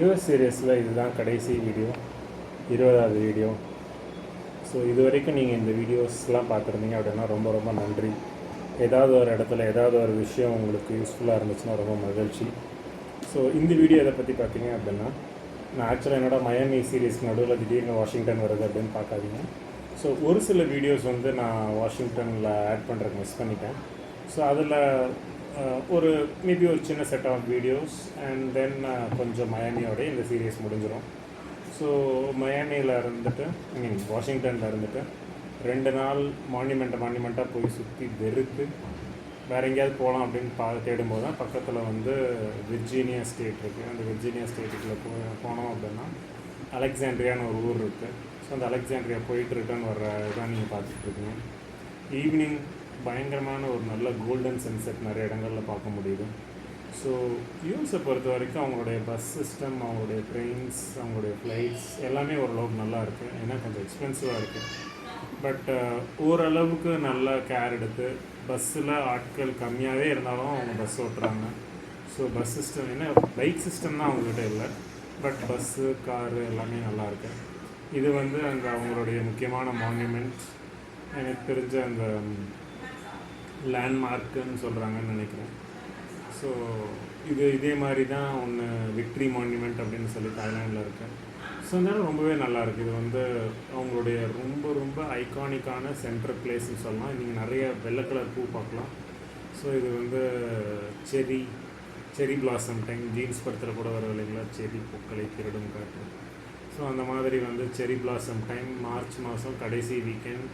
US சீரியஸில் இதுதான் கடைசி video இருபதாவது வீடியோ ஸோ இது வரைக்கும் நீங்கள் இந்த வீடியோஸ்லாம் பார்த்துருந்தீங்க அப்படின்னா ரொம்ப ரொம்ப நன்றி. ஏதாவது ஒரு இடத்துல ஏதாவது ஒரு விஷயம் உங்களுக்கு யூஸ்ஃபுல்லாக இருந்துச்சுன்னா ரொம்ப மகிழ்ச்சி. ஸோ இந்த வீடியோ இதை பற்றி பார்த்தீங்க அப்படின்னா நான் ஆக்சுவலாக என்னோடய மயமி சீரீஸ்க்கு நடுவில் திடீர்னு வாஷிங்டன் வருது அப்படின்னு பார்க்காதீங்க. ஸோ ஒரு சில வீடியோஸ் வந்து நான் வாஷிங்டனில் ஆட் பண்ணுறதுக்கு மிஸ் பண்ணிட்டேன். ஸோ அதில் ஒரு மேபி ஒரு சின்ன set of videos and then கொஞ்சம் மயாமியோட இந்த சீரியஸ் முடிஞ்சிடும் ஸோ மயாமியில் இருந்துட்டு ஐ மீன் வாஷிங்டனில் இருந்துட்டு ரெண்டு நாள் மான்யூமெண்ட் மான்யூமெண்ட்டாக போய் சுற்றி வெறுத்து வேறு எங்கேயாவது போகலாம் அப்படின்னு பா தேடும்போது தான் பக்கத்தில் வந்து விர்ஜீனியா ஸ்டேட் இருக்குது அந்த விர்ஜீனியா ஸ்டேட்டுக்குள்ளே போ போனோம் அப்படின்னா அலெக்சாண்ட்ரியான்னு ஒரு ஊர் இருக்குது ஸோ அந்த அலெக்சாண்ட்ரியா போயிட்டு ரிட்டர்ன் வர்ற இதான் நீங்கள் பார்த்துட்ருக்கீங்க ஈவினிங் பயங்கரமான ஒரு நல்ல கோல்டன் சன்செட் நிறைய இடங்களில் பார்க்க முடியுது. ஸோ யூஎஸை பொறுத்த வரைக்கும் அவங்களுடைய பஸ் சிஸ்டம் அவங்களுடைய ட்ரெயின்ஸ் அவங்களுடைய ஃப்ளைட்ஸ் எல்லாமே ஓரளவுக்கு நல்லா இருக்குது ஏன்னா கொஞ்சம் எக்ஸ்பென்சிவாக இருக்குது பட் ஓரளவுக்கு நல்லா கேர் எடுத்து பஸ்ஸில் ஆட்கள் கம்மியாகவே இருந்தாலும் அவங்க பஸ் ஓட்டுறாங்க. ஸோ பஸ் சிஸ்டம் ஏன்னா பைக் சிஸ்டம் தான் அவங்கக்கிட்ட இல்லை. பட் பஸ்ஸு காரு எல்லாமே நல்லா இருக்கு. இது வந்து அந்த அவங்களுடைய முக்கியமான மான்யூமெண்ட் எனக்கு தெரிஞ்ச அந்த லேண்ட்மார்க்குன்னு சொல்கிறாங்கன்னு நினைக்கிறேன். ஸோ இது இதே மாதிரி தான் ஒன்று விக்ட்ரி மான்யூமெண்ட் அப்படின்னு சொல்லி தாய்லாண்டில் இருக்குது ஸோ அதனால ரொம்பவே நல்லாயிருக்கு இது வந்து அவங்களுடைய ரொம்ப ரொம்ப ஐகானிக்கான சென்ட்ரல் பிளேஸ்னு சொல்லலாம். நீங்கள் நிறைய வெள்ளை கலர் பூ பார்க்கலாம். ஸோ இது வந்து செரி செரி பிளாசம் டைம் ஜீன்ஸ் படத்தில் கூட வர இல்லைங்களா? செரி பூக்களை திருடும் காட்டு ஸோ அந்த மாதிரி வந்து செரி பிளாசம் டைம் மார்ச் மாதம் கடைசி வீக்கெண்ட்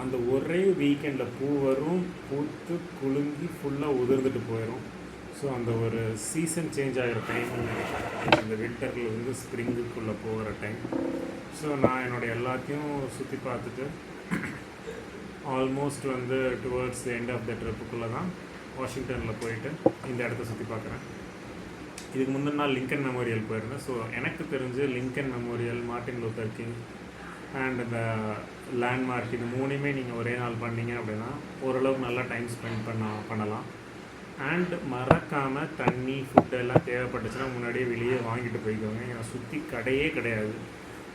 அந்த ஒரே வீக்கெண்டில் பூ வரும் பூத்து குலுங்கி ஃபுல்லாக உதிர்ந்துட்டு போயிடும் ஸோ அந்த ஒரு சீசன் சேஞ்ச் ஆகிற டைம் அந்த வின்டரில் இருந்து ஸ்ப்ரிங்குக்குள்ளே போகிற டைம் ஸோ நான் என்னோடய எல்லாத்தையும் சுற்றி பார்த்துட்டு ஆல்மோஸ்ட் வந்து டுவர்ட்ஸ் எண்ட் ஆஃப் த ட்ரிப்புக்குள்ளே தான் வாஷிங்டனில் போயிட்டு இந்த இடத்த சுற்றி பார்க்குறேன். இதுக்கு முந்தின நாள் லிங்கன் மெமோரியல் போயிருந்தேன். ஸோ எனக்கு தெரிஞ்சு Lincoln memorial Martin Luther King and இந்த லேண்ட்மார்க் இது மூணுமே நீங்கள் ஒரே நாள் பண்ணீங்க அப்படின்னா ஓரளவுக்கு நல்லா டைம் ஸ்பெண்ட் பண்ண பண்ணலாம். அண்ட் மறக்காமல் தண்ணி ஃபுட்டு எல்லாம் தேவைப்பட்டுச்சுன்னா முன்னாடியே வெளியே வாங்கிட்டு போய்க்கோங்க. ஏன்னா சுற்றி கடையே கிடையாது.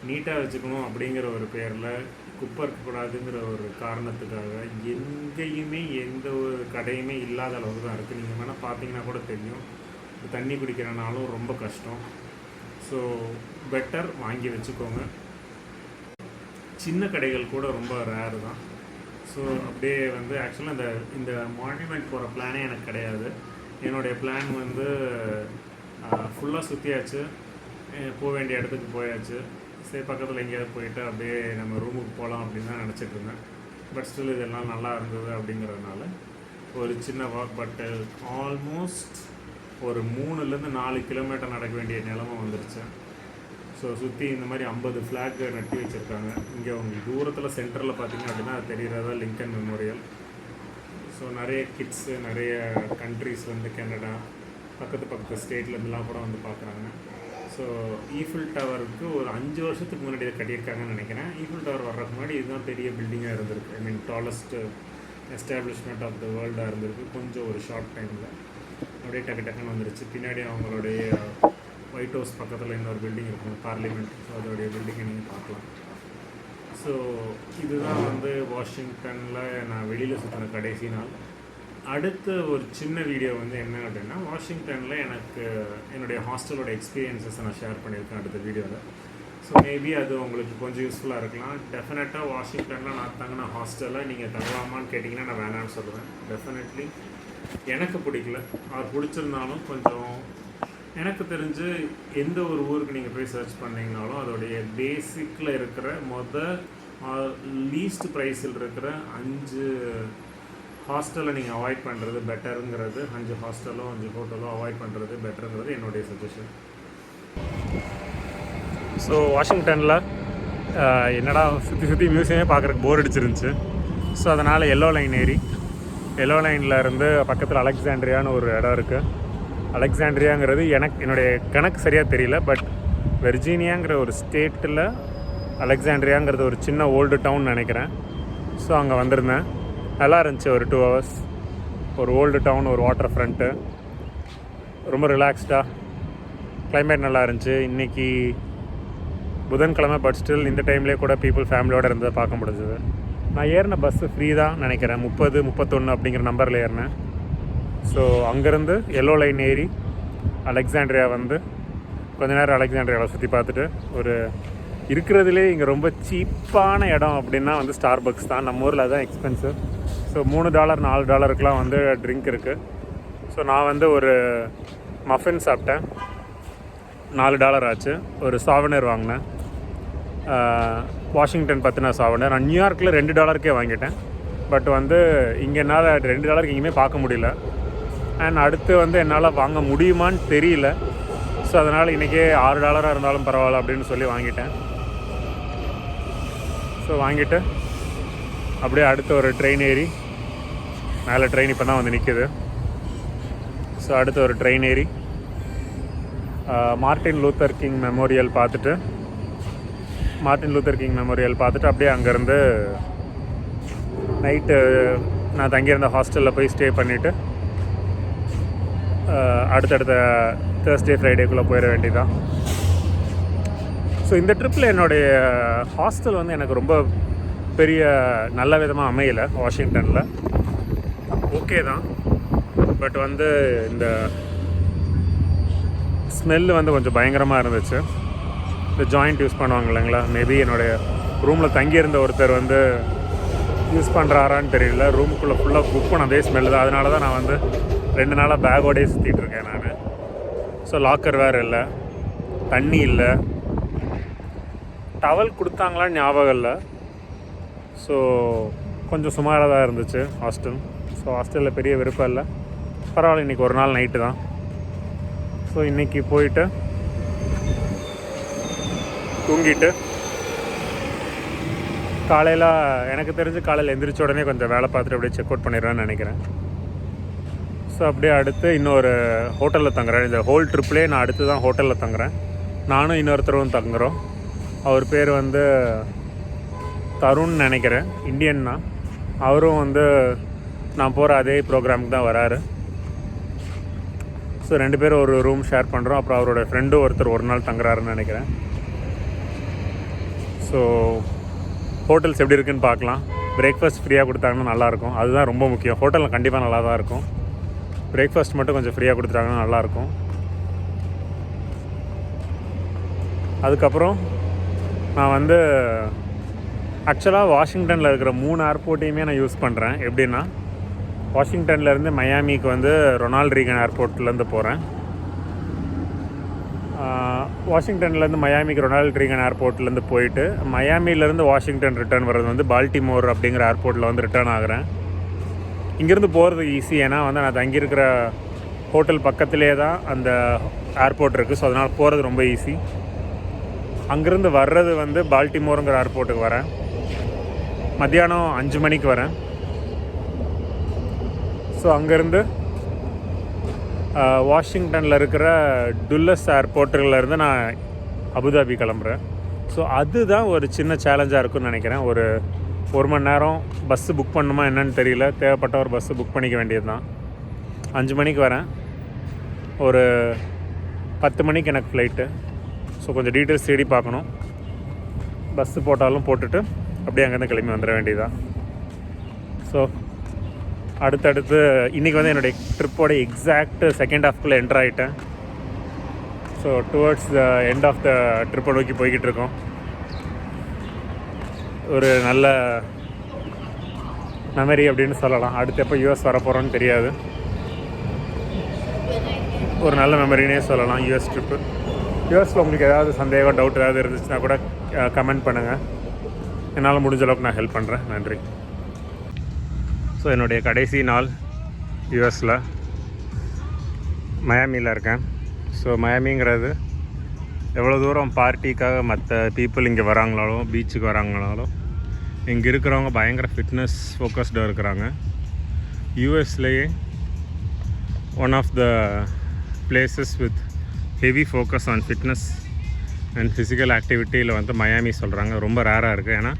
நீட்டாக வச்சுக்கணும் அப்படிங்கிற ஒரு பேரில் குப்பை இருக்கக்கூடாதுங்கிற ஒரு காரணத்துக்காக எங்கேயுமே எந்த ஒரு கடையுமே இல்லாத அளவுக்கு தான் இருக்குது நீங்கள் வேணால் பார்த்தீங்கன்னா கூட தெரியும். தண்ணி குடிக்கிறனாலும் ரொம்ப கஷ்டம். ஸோ பெட்டர் வாங்கி வச்சுக்கோங்க. சின்ன கடைகள் கூட ரொம்ப ரேரு தான். ஸோ அப்படியே வந்து ஆக்சுவலாக இந்த இந்த மான்யூமெண்ட் போகிற பிளானே எனக்கு கிடையாது. என்னுடைய பிளான் வந்து ஃபுல்லாக சுற்றியாச்சு போக வேண்டிய இடத்துக்கு போயாச்சு. சரி பக்கத்தில் எங்கேயாவது போயிட்டு அப்படியே நம்ம ரூமுக்கு போகலாம் அப்படின்னு தான் நினச்சிட்டு இருந்தேன். பட் ஸ்டில் இதெல்லாம் நல்லா இருந்தது அப்படிங்கிறதுனால ஒரு சின்ன வாக் பட் ஆல்மோஸ்ட் ஒரு மூணுலேருந்து நாலு கிலோமீட்டர் நடக்க வேண்டிய நிலமை வந்துருச்சு. ஸோ சுற்றி இந்த மாதிரி ஐம்பது ஃப்ளாக் நட்டி வச்சுருக்காங்க. இங்கே உங்களுக்கு தூரத்தில் சென்டரில் பார்த்தீங்க அப்படின்னா அது தெரிகிறதா லிங்கன் மெமோரியல் ஸோ நிறைய கிட்ஸு நிறைய கண்ட்ரீஸ் வந்து கனடா பக்கத்து பக்கத்து ஸ்டேட்லேருந்துலாம் கூட வந்து பார்க்குறாங்க. ஸோ ஈஃபில் டவருக்கு ஒரு அஞ்சு வருஷத்துக்கு முன்னாடி இதை கட்டியிருக்காங்கன்னு நினைக்கிறேன். ஈஃபில் டவர் வர்றதுக்கு முன்னாடி இதுதான் பெரிய பில்டிங்காக இருந்திருக்கு. I mean tallest establishment of the வேர்ல்டாக இருந்திருக்கு. கொஞ்சம் ஒரு ஷார்ட் டைமில் அப்படியே டக்கு டக்குன்னு வந்துருச்சு. பின்னாடி அவங்களுடைய ஒயிட் ஹவுஸ் பக்கத்தில் இன்னொரு பில்டிங் இருக்கும் பார்லிமெண்ட் ஸோ அதோடைய பில்டிங்கை நீங்கள் பார்க்கலாம். ஸோ இதுதான் வந்து வாஷிங்டனில் நான் வெளியில் சுற்றின கடைசி நாள். அடுத்த ஒரு சின்ன வீடியோ வந்து என்ன அப்படின்னா வாஷிங்டனில் எனக்கு என்னுடைய ஹாஸ்டலோட எக்ஸ்பீரியன்ஸஸை நான் ஷேர் பண்ணியிருக்கேன் அடுத்த வீடியோவில் ஸோ மேபி அது உங்களுக்கு கொஞ்சம் யூஸ்ஃபுல்லாக இருக்கலாம். டெஃபினட்டாக வாஷிங்டனில் நான் தங்கின ஹாஸ்டலில் நீங்கள் தங்கலாமான்னு கேட்டிங்கன்னா நான் வேணான்னு சொல்லுவேன். டெஃபினெட்லி எனக்கு பிடிக்கல. அது பிடிச்சிருந்தாலும் கொஞ்சம் எனக்கு தெரிஞ்சு எந்த ஒரு ஊருக்கு நீங்கள் போய் சர்ச் பண்ணிங்கனாலும் அதோடைய பேசிக்கில் இருக்கிற மொத லீஸ்ட் ப்ரைஸில் இருக்கிற அஞ்சு ஹாஸ்டலை நீங்கள் அவாய்ட் பண்ணுறது பெட்டருங்கிறது அஞ்சு ஹாஸ்டலோ அஞ்சு ஹோட்டலோ அவாய்ட் பண்ணுறது பெட்டருங்கிறது என்னுடைய சஜஷன் ஸோ வாஷிங்டனில் என்னடா சுற்றி சுற்றி மியூசியமே பார்க்குறக்கு போர் அடிச்சிருந்துச்சு. ஸோ அதனால் எல்லோ லைன் ஏறி எல்லோ லைனில் இருந்து பக்கத்தில் அலெக்சாண்ட்ரியான்னு ஒரு இடம் இருக்குது அலெக்சாண்ட்ரியாங்கிறது எனக்கு என்னுடைய கணக்கு சரியாக தெரியல பட் வெர்ஜீனியாங்கிற ஒரு ஸ்டேட்டில் அலெக்சாண்ட்ரியாங்கிறது ஒரு சின்ன ஓல்டு டவுன் நினைக்கிறேன். ஸோ அங்கே வந்திருந்தேன். நல்லா இருந்துச்சு ஒரு டூ ஹவர்ஸ் ஒரு ஓல்டு டவுன் ஒரு வாட்டர் ஃப்ரண்ட்டு ரொம்ப ரிலாக்ஸ்டாக கிளைமேட் நல்லா இருந்துச்சு. இன்றைக்கி புதன்கிழமை பட் ஸ்டில் இந்த டைம்லேயே கூட பீப்புள் ஃபேமிலியோடு இருந்ததை பார்க்க முடிஞ்சது. நான் ஏறின பஸ்ஸு ஃப்ரீ தான் நினைக்கிறேன். முப்பது முப்பத்தொன்று அப்படிங்கிற நம்பரில் ஏறினேன். ஸோ அங்கேருந்து எல்லோ லைன் ஏறி அலெக்சாண்ட்ரியா வந்து கொஞ்ச நேரம் அலெக்சாண்ட்ரியாவை சுற்றி பார்த்துட்டு ஒரு இருக்கிறதுலே இங்கே ரொம்ப சீப்பான இடம் அப்படின்னா வந்து ஸ்டார் பக்ஸ் தான். நம்ம ஊரில் தான் எக்ஸ்பென்சிவ் ஸோ மூணு டாலர் நாலு டாலருக்குலாம் வந்து ட்ரிங்க் இருக்குது ஸோ நான் வந்து ஒரு மஃபின் சாப்பிட்டேன். நாலு டாலர் ஆச்சு. ஒரு சாவனர் வாங்கினேன். வாஷிங்டன் பற்றின சாவனர் நான் நியூயார்க்கில் ரெண்டு டாலருக்கே வாங்கிட்டேன். பட் வந்து இங்கே என்னால் ரெண்டு டாலருக்கு எங்கேயுமே பார்க்க முடியல. அண்ட் அடுத்து வந்து என்னால் வாங்க முடியுமான்னு தெரியல. ஸோ அதனால் இன்றைக்கே ஆறு டாலராக இருந்தாலும் பரவாயில்ல அப்படின்னு சொல்லி வாங்கிட்டேன். ஸோ வாங்கிட்டு அப்படியே அடுத்து ஒரு ட்ரெயின் ஏறி மேலே ட்ரெயின் இப்போ தான் வந்து நிற்கிது ஸோ அடுத்து ஒரு ட்ரெயின் ஏறி மார்ட்டின் லூத்தர் கிங் மெமோரியல் பார்த்துட்டு மார்ட்டின் லூத்தர் கிங் மெமோரியல் பார்த்துட்டு அப்படியே அங்கேருந்து நைட்டு நான் தங்கியிருந்த ஹாஸ்டலில் போய் ஸ்டே பண்ணிவிட்டு அடுத்தடுத்த தேர்ஸ்டே ஃப்ரைடேக்குள்ளே போயிட வேண்டியதான் ஸோ இந்த ட்ரிப்பில் என்னுடைய ஹாஸ்டல் வந்து எனக்கு ரொம்ப பெரிய நல்ல விதமாக அமையலை வாஷிங்டனில் ஓகே தான். பட் வந்து இந்த ஸ்மெல்லு வந்து கொஞ்சம் பயங்கரமாக இருந்துச்சு. இந்த ஜாயிண்ட் யூஸ் பண்ணுவாங்க இல்லைங்களா? மேபி என்னுடைய ரூமில் தங்கியிருந்த ஒருத்தர் வந்து யூஸ் பண்ணுறாரான்னு தெரியல. ரூமுக்குள்ளே ஃபுல்லாக குக் பண்ண அதே ஸ்மெல்லு தான். அதனால தான் நான் வந்து ரெண்டு நாளாக பேக்கோடே சுற்றிட்டு இருக்கேன் நான். ஸோ லாக்கர் வேறு இல்லை. தண்ணி இல்லை. டவல் கொடுத்தாங்களான்னு ஞாபகம் இல்லை. ஸோ கொஞ்சம் சுமாராக தான் இருந்துச்சு ஹாஸ்டல் ஸோ ஹாஸ்டலில் பெரிய விருப்பம் இல்லை. பரவாயில்ல இன்றைக்கி ஒரு நாள் நைட்டு தான். ஸோ இன்றைக்கி போயிட்டு தூங்கிட்டு காலையில் எனக்கு தெரிஞ்சு காலையில் எந்திரிச்ச உடனே கொஞ்சம் வேலை பார்த்துட்டு அப்படியே செக் அவுட் பண்ணிடுறேன்னு நினைக்கிறேன். ஸோ அப்படியே அடுத்து இன்னொரு ஹோட்டலில் தங்குறேன். இந்த ஹோல் ட்ரிப்லேயே நான் அடுத்து தான் ஹோட்டலில் தங்குறேன். நானும் இன்னொருத்தரும் தங்குறோம். அவர் பேர் வந்து தருண் நினைக்கிறேன். இந்தியன் தான். அவரும் வந்து நான் போகிற அதே ப்ரோக்ராமுக்கு தான் வராரு. ஸோ ரெண்டு பேரும் ஒரு ரூம் ஷேர் பண்ணுறோம் அப்புறம் அவரோட ஃப்ரெண்டும் ஒருத்தர் ஒரு நாள் தங்குறாருன்னு நினைக்கிறேன். ஸோ ஹோட்டல்ஸ் எப்படி இருக்குன்னு பார்க்கலாம். பிரேக்ஃபாஸ்ட் ஃப்ரீயாக கொடுத்தாங்கன்னா நல்லாயிருக்கும் அதுதான் ரொம்ப முக்கியம். ஹோட்டலில் கண்டிப்பாக நல்லா தான் இருக்கும். பிரேக்ஃபாஸ்ட் மட்டும் கொஞ்சம் ஃப்ரீயாக கொடுத்துட்டாங்கன்னா நல்லாயிருக்கும். அதுக்கப்புறம் நான் வந்து ஆக்சுவலாக வாஷிங்டனில் இருக்கிற மூணு ஏர்போர்ட்டையுமே நான் யூஸ் பண்ணுறேன் எப்படின்னா வாஷிங்டன்லேருந்து மயாமிக்கு வந்து ரொனால்ட் ரீகன் ஏர்போர்ட்லேருந்து போகிறேன் வாஷிங்டன்லேருந்து மயாமிக்கு ரொனால்ட் ரீகன் ஏர்போர்ட்லேருந்து போயிட்டு மயாமிலேருந்து வாஷிங்டன் ரிட்டர்ன் வர்றது வந்து பால்டிமோர் அப்படிங்கிற ஏர்போர்ட்டில் வந்து ரிட்டர்ன் ஆகிறேன். இங்கேருந்து போகிறது ஈஸி ஏன்னா வந்து நான் தங்கியிருக்கிற ஹோட்டல் பக்கத்திலே தான் அந்த ஏர்போர்ட் இருக்குது ஸோ அதனால் போகிறது ரொம்ப ஈஸி அங்கேருந்து வர்றது வந்து பால்டிமோருங்கிற ஏர்போர்ட்டுக்கு வரேன். மத்தியானம் அஞ்சு மணிக்கு வரேன். ஸோ அங்கேருந்து வாஷிங்டனில் இருக்கிற டுல்லஸ் ஏர்போர்ட்டுலேருந்து நான் அபுதாபி கிளம்புறேன். ஸோ அதுதான் ஒரு சின்ன சேலஞ்சாக இருக்கும்னு நினைக்கிறேன். ஒரு ஒரு மணி நேரம் பஸ்ஸு புக் பண்ணுமா என்னன்னு தெரியல. தேவைப்பட்ட ஒரு பஸ்ஸு புக் பண்ணிக்க வேண்டியது தான் அஞ்சு மணிக்கு வரேன். ஒரு பத்து மணிக்கு எனக்கு ஃப்ளைட்டு ஸோ கொஞ்சம் டீட்டெயில்ஸ் தேடி பார்க்கணும். பஸ்ஸு போட்டாலும் போட்டுட்டு அப்படியே அங்கேருந்து கிளம்பி வந்துட வேண்டியதான் ஸோ அடுத்தடுத்து இன்றைக்கி வந்து என்னுடைய ட்ரிப்போட எக்ஸாக்ட் செகண்ட் ஹாஃப்குள்ளே என்டர் ஆகிட்டேன் so towards the end of the ட்ரிப்பை நோக்கி போய்கிட்டு இருக்கோம். ஒரு நல்ல மெமரி அப்படின்னு சொல்லலாம். அடுத்து எப்போ யூஎஸ் வரப்போகிறோன்னு தெரியாது. ஒரு நல்ல மெமரினே சொல்லலாம் யூஎஸ் ட்ரிப்பு யூஎஸில் உங்களுக்கு ஏதாவது சந்தேகம் டவுட் ஏதாவது இருந்துச்சுன்னா கூட கமெண்ட் பண்ணுங்கள் என்னால் முடிஞ்ச அளவுக்கு நான் ஹெல்ப் பண்ணுறேன் நன்றி. ஸோ என்னுடைய கடைசி நாள் யூஎஸில் மயாமியில் இருக்கேன். ஸோ மயாமிங்கிறது எவ்வளோ தூரம் பார்ட்டிக்காக மற்ற பீப்புள் இங்கே வராங்களாலும் பீச்சுக்கு வராங்களாலும் இங்கே இருக்கிறவங்க பயங்கர ஃபிட்னஸ் ஃபோக்கஸ்டாக இருக்கிறாங்க. யூஎஸ்லேயே one of the places with heavy focus on fitness and physical ஆக்டிவிட்டியில் வந்து மயாமி சொல்கிறாங்க ரொம்ப ரேராக இருக்குது ஏன்னா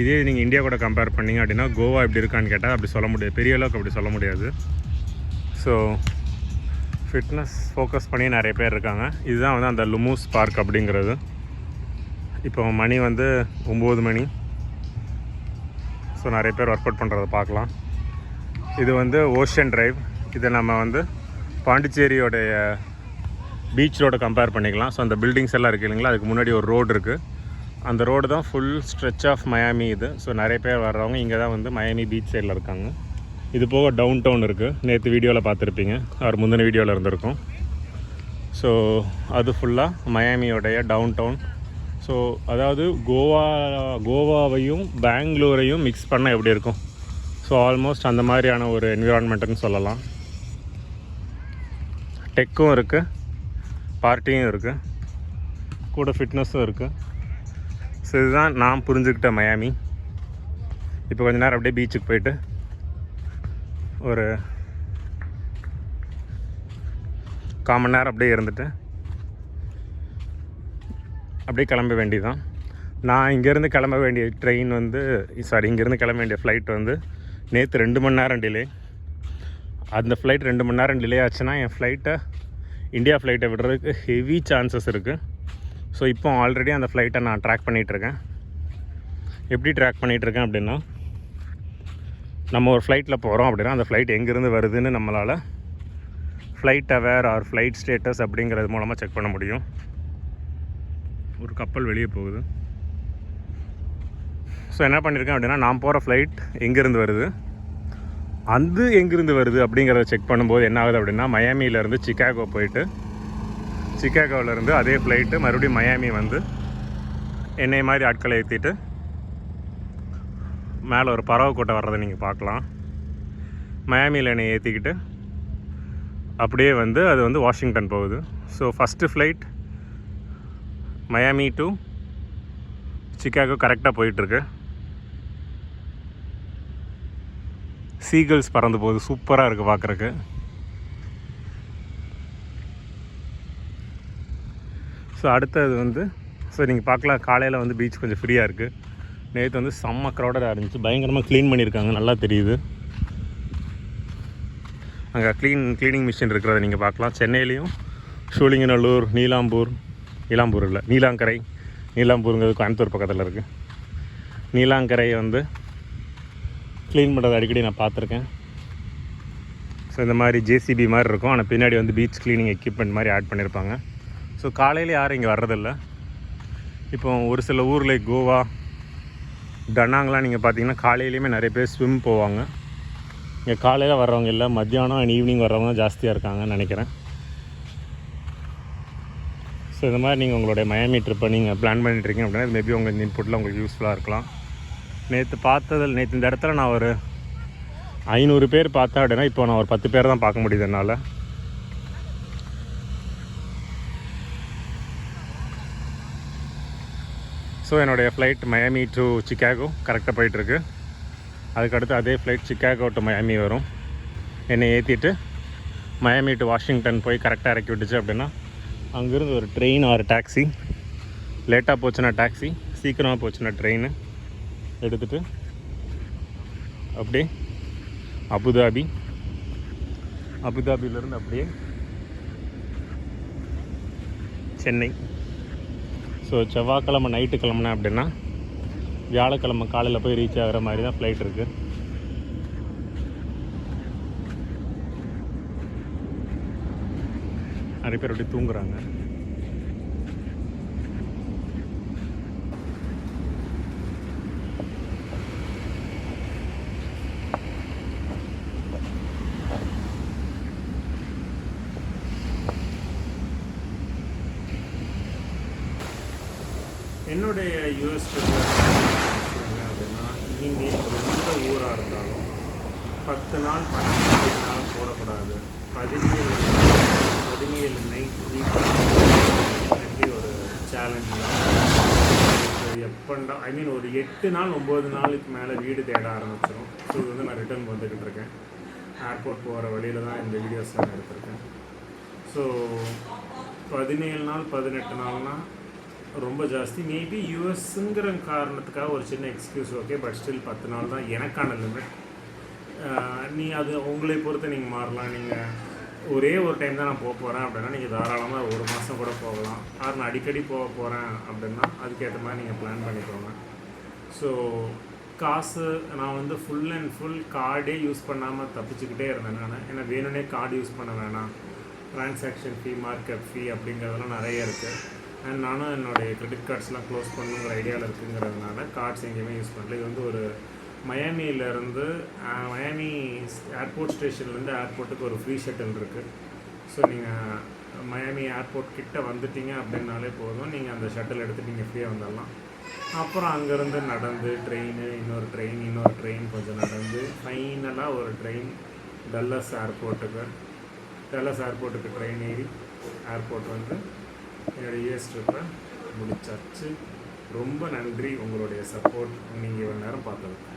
இதே நீங்கள் இந்தியா கூட கம்பேர் பண்ணீங்க அப்படின்னா கோவா எப்படி இருக்கான்னு கேட்டால் அப்படி சொல்ல முடியாது. பெரிய அளவுக்கு அப்படி சொல்ல முடியாது. ஸோ ஃபிட்னஸ் ஃபோக்கஸ் பண்ணி நிறைய பேர் இருக்காங்க. இதுதான் வந்து அந்த லுமூஸ் பார்க் அப்படிங்கிறது. இப்போ மணி வந்து ஒம்பது மணி. ஸோ நிறைய பேர் ஒர்க் அவுட் பண்ணுறத பார்க்கலாம். இது வந்து ஓஷன் ட்ரைவ் இதை நம்ம வந்து பாண்டிச்சேரியோடைய பீச் ரோடை கம்பேர் பண்ணிக்கலாம். ஸோ அந்த பில்டிங்ஸ் எல்லாம் இருக்குது இல்லைங்களா? அதுக்கு முன்னாடி ஒரு ரோடு இருக்குது அந்த ரோடு தான் ஃபுல் ஸ்ட்ரெச் ஆஃப் மயாமி இது. ஸோ நிறைய பேர் வர்றவங்க இங்கே தான் வந்து மயாமி பீச் சைடில் இருக்காங்க. இது போக டவுன் டவுன் இருக்குது நேற்று வீடியோவில் பார்த்துருப்பீங்க. அவர் முந்தின வீடியோவில் இருந்திருக்கும். ஸோ அது ஃபுல்லாக மயாமியோடைய டவுன் டவுன் ஸோ அதாவது கோவா கோவாவையும் பெங்களூரையும் மிக்ஸ் பண்ணால் எப்படி இருக்கும்? ஸோ ஆல்மோஸ்ட் அந்த மாதிரியான ஒரு என்விரான்மெண்ட்டுன்னு சொல்லலாம். டெக்கும் இருக்குது பார்ட்டியும் இருக்குது கூட ஃபிட்னஸும் இருக்குது ஸோ இதுதான் நான் புரிஞ்சுக்கிட்ட மயாமி இப்போ கொஞ்ச நேரம் அப்படியே பீச்சுக்கு போயிட்டு ஒரு காமன் நேரம் அப்படியே இருந்துட்டு அப்படியே கிளம்ப வேண்டியதுதான் நான் இங்கேருந்து கிளம்ப வேண்டிய ட்ரெயின் வந்து சாரி இங்கேருந்து கிளம்ப வேண்டிய ஃப்ளைட் வந்து நேற்று ரெண்டு மணி நேரம் டிலே அந்த ஃப்ளைட் ரெண்டு மணி நேரம் டிலே ஆச்சுன்னா என் ஃப்ளைட்டை இந்தியா ஃப்ளைட்டை விடுறதுக்கு ஹெவி சான்சஸ் இருக்குது ஸோ இப்போ ஆல்ரெடி அந்த ஃப்ளைட்டை நான் ட்ராக் பண்ணிகிட்ருக்கேன் எப்படி ட்ராக் பண்ணிகிட்ருக்கேன் அப்படின்னா நம்ம ஒரு ஃப்ளைட்டில் போகிறோம் அப்படின்னா அந்த ஃப்ளைட் எங்கேருந்து வருதுன்னு நம்மளால் flight aware or flight status அப்படிங்கிறது மூலமாக செக் பண்ண முடியும். ஒரு கப்பல் வெளியே போகுது. ஸோ என்ன பண்ணியிருக்கேன் அப்படின்னா நான் போகிற ஃப்ளைட் எங்கேருந்து வருது? அது எங்கேருந்து வருது அப்படிங்கிறத செக் பண்ணும்போது என்ன ஆகுது அப்படின்னா மயாமியிலேருந்து சிக்காகோ போயிட்டு சிக்காகோவிலேருந்து அதே ஃப்ளைட்டு மறுபடியும் மயாமி வந்து என்னை மாதிரி ஆட்களை ஏற்றிட்டு மேலே ஒரு பறவை கூட்டம் வர்றதை நீங்கள் பார்க்கலாம். மயாமியில் என்னை ஏற்றிக்கிட்டு அப்படியே வந்து அது வந்து வாஷிங்டன் போகுது. So first flight Miami to Chicago கரெக்டாக போயிட்டுருக்கு. சீகல்ஸ் பறந்து போகுது. சூப்பராக இருக்குது பார்க்குறக்கு ஸோ அடுத்தது வந்து ஸோ நீங்கள் பார்க்கலாம் காலையில் வந்து பீச் கொஞ்சம் ஃப்ரீயாக இருக்குது நேற்று வந்து செம்ம க்ரௌடடாக இருந்துச்சு. பயங்கரமாக க்ளீன் பண்ணியிருக்காங்க நல்லா தெரியுது. அங்கே க்ளீன் க்ளீனிங் மிஷின் இருக்கிறத நீங்கள் பார்க்கலாம் சென்னையிலையும் சூளிங்கநல்லூர் நீலாம்பூர் நீலாம்பூர் இல்லை. நீலாங்கரை. நீலாம்பூருங்கிறது கோயம்புத்தூர் பக்கத்தில் இருக்குது நீலாங்கரையை வந்து க்ளீன் பண்ணுறது அடிக்கடி நான் பார்த்துருக்கேன். ஸோ இந்த மாதிரி ஜேசிபி மாதிரி இருக்கும். ஆனால் பின்னாடி வந்து பீச் க்ளீனிங் எக்யூப்மெண்ட் மாதிரி ஆட் பண்ணியிருப்பாங்க ஸோ காலையில் யாரும் இங்கே வர்றதில்ல. இப்போ ஒரு சில ஊரில் கோவா டன்னாங்கலாம் நீங்கள் பார்த்தீங்கன்னா காலையிலையுமே நிறைய பேர் ஸ்விம் போவாங்க. இங்கே காலையில் வர்றவங்க இல்லை மத்தியானம் அண்ட் ஈவினிங் வர்றவங்க ஜாஸ்தியாக இருக்காங்கன்னு நினைக்கிறேன். ஸோ இந்த மாதிரி நீங்கள் உங்களுடைய மயாமி ட்ரிப்பை நீங்கள் பிளான் பண்ணிட்டுருக்கீங்க அப்படின்னா மேபி உங்கள் இந்த இன்புட்டில் உங்களுக்கு யூஸ்ஃபுல்லாக இருக்கலாம். நேற்று பார்த்ததில் நேற்று இந்த இடத்துல நான் ஒரு ஐநூறு பேர் பார்த்தேன் அப்படின்னா இப்போ நான் ஒரு பத்து பேர் தான் பார்க்க முடியுது என்னால். ஸோ என்னுடைய ஃப்ளைட் மயாமி டு சிக்காகோ கரெக்டாக போயிட்டுருக்கு. அதுக்கடுத்து அதே ஃப்ளைட் சிக்காகோ டு மயாமி வரும். என்னை ஏற்றிட்டு மயாமி டு வாஷிங்டன் போய் கரெக்டாக இறக்கி விட்டுச்சு அப்படின்னா அங்கேருந்து ஒரு ட்ரெயின் ஆர் டாக்ஸி லேட்டாக போச்சுன்னா டாக்ஸி சீக்கிரமாக போச்சுன்னா ட்ரெயின் எடுத்துகிட்டு அப்படியே அபுதாபி அபுதாபியிலேருந்து அப்படியே சென்னை. ஸோ செவ்வாய்க்கிழமை நைட்டு கிளம்புனேன் அப்படின்னா வியாழக்கிழமை காலையில் போய் ரீச் ஆகிற மாதிரி தான் ஃப்ளைட் இருக்குது நிறைய பேர் அப்படி தூங்குறாங்க. என்னுடைய யூஎஸ் அப்படின்னா நீங்கள் எந்த ஊராக இருந்தாலும் பத்து நாள் பன்னெண்டு நாள் போடக்கூடாது. பதினேழு பதினேழு நைட் வீக் ஒரு சேலஞ்ச் எப்பண்டா ஐ மீன் ஒரு எட்டு நாள் ஒம்பது நாளுக்கு மேலே வீடு தேட ஆரம்பிச்சிடும் ஸோ இது வந்து நான் ரிட்டர்ன் வந்துக்கிட்டு இருக்கேன். ஏர்போர்ட் போகிற வழியில் தான் இந்த வீடியோஸ் நான் எடுத்திருக்கேன். ஸோ பதினேழு நாள் பதினெட்டு நாள்னால் ரொம்ப ஜாஸ்தி. மேபி யூஎஸ்ங்கிற காரணத்துக்காக ஒரு சின்ன எக்ஸ்கியூஸ் ஓகே பட் ஸ்டில் பத்து நாள் தான் எனக்கான லிமிட் நீ அது உங்களை பொறுத்து நீங்கள் மாறலாம். நீங்கள் ஒரே ஒரு டைம் தான் நான் போக போகிறேன் அப்படின்னா நீங்கள் தாராளமாக ஒரு மாதம் கூட போகலாம். ஆர் நான் அடிக்கடி போக போகிறேன் அப்படின்னா அதுக்கேற்ற மாதிரி நீங்கள் பிளான் பண்ணிக்கோங்க. ஸோ காசு நான் வந்து ஃபுல் அண்ட் ஃபுல் கார்டே யூஸ் பண்ணாமல் தப்பிச்சுக்கிட்டே இருந்தேன் நான். ஏன்னா வேணும்னே கார்டு யூஸ் பண்ண வேணாம். ட்ரான்சாக்ஷன் ஃபீ மார்க்கெட் ஃபீ அப்படிங்கிறதெல்லாம் நிறைய இருக்குது அண்ட் நானும் என்னுடைய கிரெடிட் கார்ட்ஸ்லாம் க்ளோஸ் பண்ணுங்கிற ஐடியாவில் இருக்குங்கிறதுனால கார்ட்ஸ் எங்கேயுமே யூஸ் பண்ணல. இது வந்து ஒரு மயாமியிலேருந்து மயாமி ஏர்போர்ட் ஸ்டேஷன்லேருந்து ஏர்போர்ட்டுக்கு ஒரு ஃப்ரீ ஷட்டில் இருக்குது ஸோ நீங்கள் மயாமி ஏர்போர்ட் கிட்டே வந்துட்டீங்க அப்படின்னாலே போதும். நீங்கள் அந்த ஷட்டில் எடுத்து நீங்கள் ஃப்ரீயாக வந்துடலாம். அப்புறம் அங்கேருந்து நடந்து ட்ரெயின் இன்னொரு ட்ரெயின் இன்னொரு ட்ரெயின் கொஞ்சம் நடந்து ஃபைனலாக ஒரு ட்ரெயின் டல்லஸ் ஏர்போர்ட்டுக்கு டல்லஸ் ஏர்போர்ட்டுக்கு ட்ரெயின் ஏறி ஏர்போர்ட் வந்து என்னுடைய யூஎஸ் ட்ரிப்பை முடிச்சாச்சு. ரொம்ப நன்றி உங்களுடைய சப்போர்ட் நீங்கள் இவ்வளோ நேரம் பார்த்ததுக்கு.